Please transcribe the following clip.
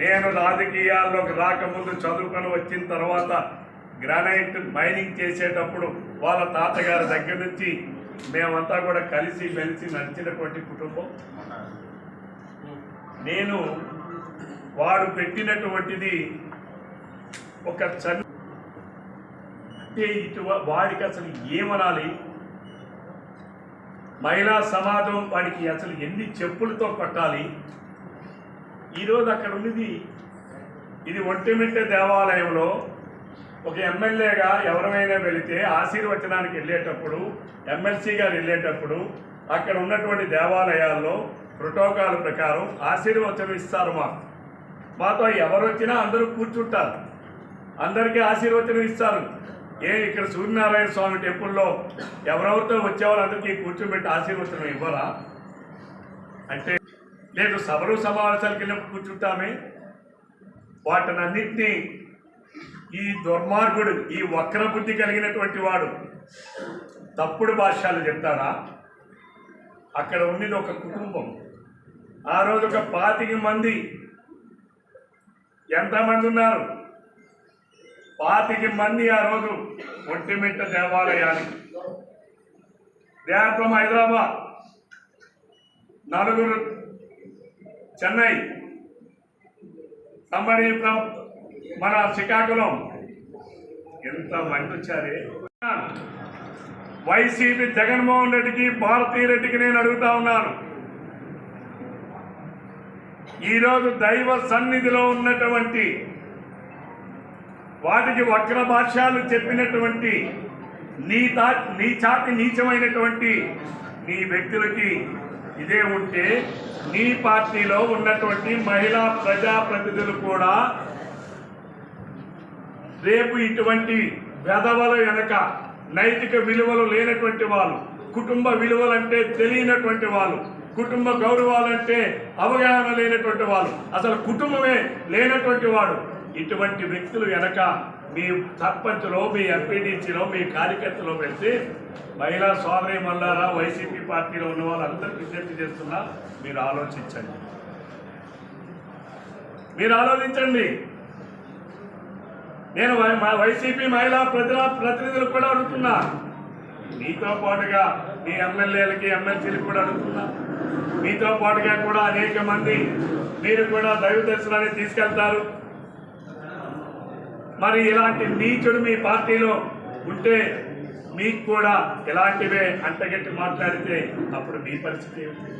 నేను రాజకీయాల్లోకి రాకముందు చదువుకొని వచ్చిన తర్వాత గ్రానైట్ మైనింగ్ చేసేటప్పుడు వాళ్ళ తాతగారి దగ్గర నుంచి మేమంతా కూడా కలిసి మెలిసి నడిచినటువంటి కుటుంబం. నేను వాడు పెట్టినటువంటిది ఒక చదువు అంటే ఇటు వాడికి అసలు ఏమనాలి? మహిళా సమాజం వాడికి అసలు ఎన్ని చెప్పులతో కొట్టాలి? ఈరోజు అక్కడ ఉన్నది ఇది ఒంటిమిట్టే దేవాలయంలో ఒక ఎమ్మెల్యేగా ఎవరైనా వెళితే ఆశీర్వచనానికి వెళ్ళేటప్పుడు ఎమ్మెల్సీ గారు వెళ్ళేటప్పుడు అక్కడ ఉన్నటువంటి దేవాలయాల్లో ప్రోటోకాల్ ప్రకారం ఆశీర్వచనం ఇస్తారు మాకు. మాతో ఎవరు వచ్చినా అందరూ కూర్చుంటారు. అందరికీ ఆశీర్వచనం ఇస్తారు. ఏ ఇక్కడ సూర్యనారాయణ స్వామి టెంపుల్లో ఎవరెవరితో వచ్చేవాళ్ళందరికీ కూర్చోబెట్టి ఆశీర్వచనం ఇవ్వరా? అంటే లేదు సభలు సమావేశాలకు వెళ్ళినప్పుడు కూర్చుంటామే. వాటినన్నింటినీ ఈ దుర్మార్గుడు ఈ వక్ర బుద్ధి కలిగినటువంటి వాడు తప్పుడు భాష్యాలు చెప్తాడా? అక్కడ ఉన్నది ఒక కుటుంబం. ఆ రోజు ఒక పాతిక మంది ఎంతమంది ఉన్నారు? పాతిక మంది ఆ రోజు ఒంటిమిట్ట దేవాలయానికి. దేహత్వం హైదరాబాద్ నలుగురు చెన్నై. సంబడి ఫ్రమ్ మన శ్రీకాకుళం. ఎంత మంది వచ్చారే? వైసీపీ జగన్మోహన్ రెడ్డికి భారతీ రెడ్డికి నేను అడుగుతా ఉన్నాను. ఈరోజు దైవ సన్నిధిలో ఉన్నటువంటి వాటికి వక్ర భాష్యాలు చెప్పినటువంటి నీ తా నీ చాటి నీచమైనటువంటి నీ వ్యక్తులకి ఇదే ఉంటే నీ పార్టీలో ఉన్నటువంటి మహిళా ప్రజాప్రతినిధులు కూడా రేపు ఇటువంటి వెధవల వెనక నైతిక విలువలు లేనటువంటి వాళ్ళు కుటుంబ విలువలంటే తెలియనటువంటి వాళ్ళు కుటుంబ గౌరవాలంటే అవగాహన లేనటువంటి వాళ్ళు అసలు కుటుంబమే లేనటువంటి వాడు ఇటువంటి వ్యక్తులు వెనక మీ సర్పంచ్లో మీ ఎంపీడీసీలో మీ కార్యకర్తలో పెడితే మహిళా సోదరి మల్లారా వైసీపీ పార్టీలో ఉన్న వాళ్ళందరూ విజ్ఞప్తి చేస్తున్నా మీరు ఆలోచించండి. మీరు ఆలోచించండి. నేను వై- మా వైసీపీ మహిళా ప్రజల ప్రతినిధులు కూడా అడుగుతున్నా. మీతో పాటుగా మీ ఎమ్మెల్యేలకి ఎమ్మెల్సీలకు కూడా అడుగుతున్నా. మీతో పాటుగా కూడా అనేక మంది మీరు కూడా దైవ దర్శనాన్ని తీసుకెళ్తారు. మరి ఇలాంటి నీచుడు మీ పార్టీలో ఉంటే మీకు కూడా ఇలాంటివే అంటగట్టి మాట్లాడితే అప్పుడు మీ పరిస్థితి ఏమిటి?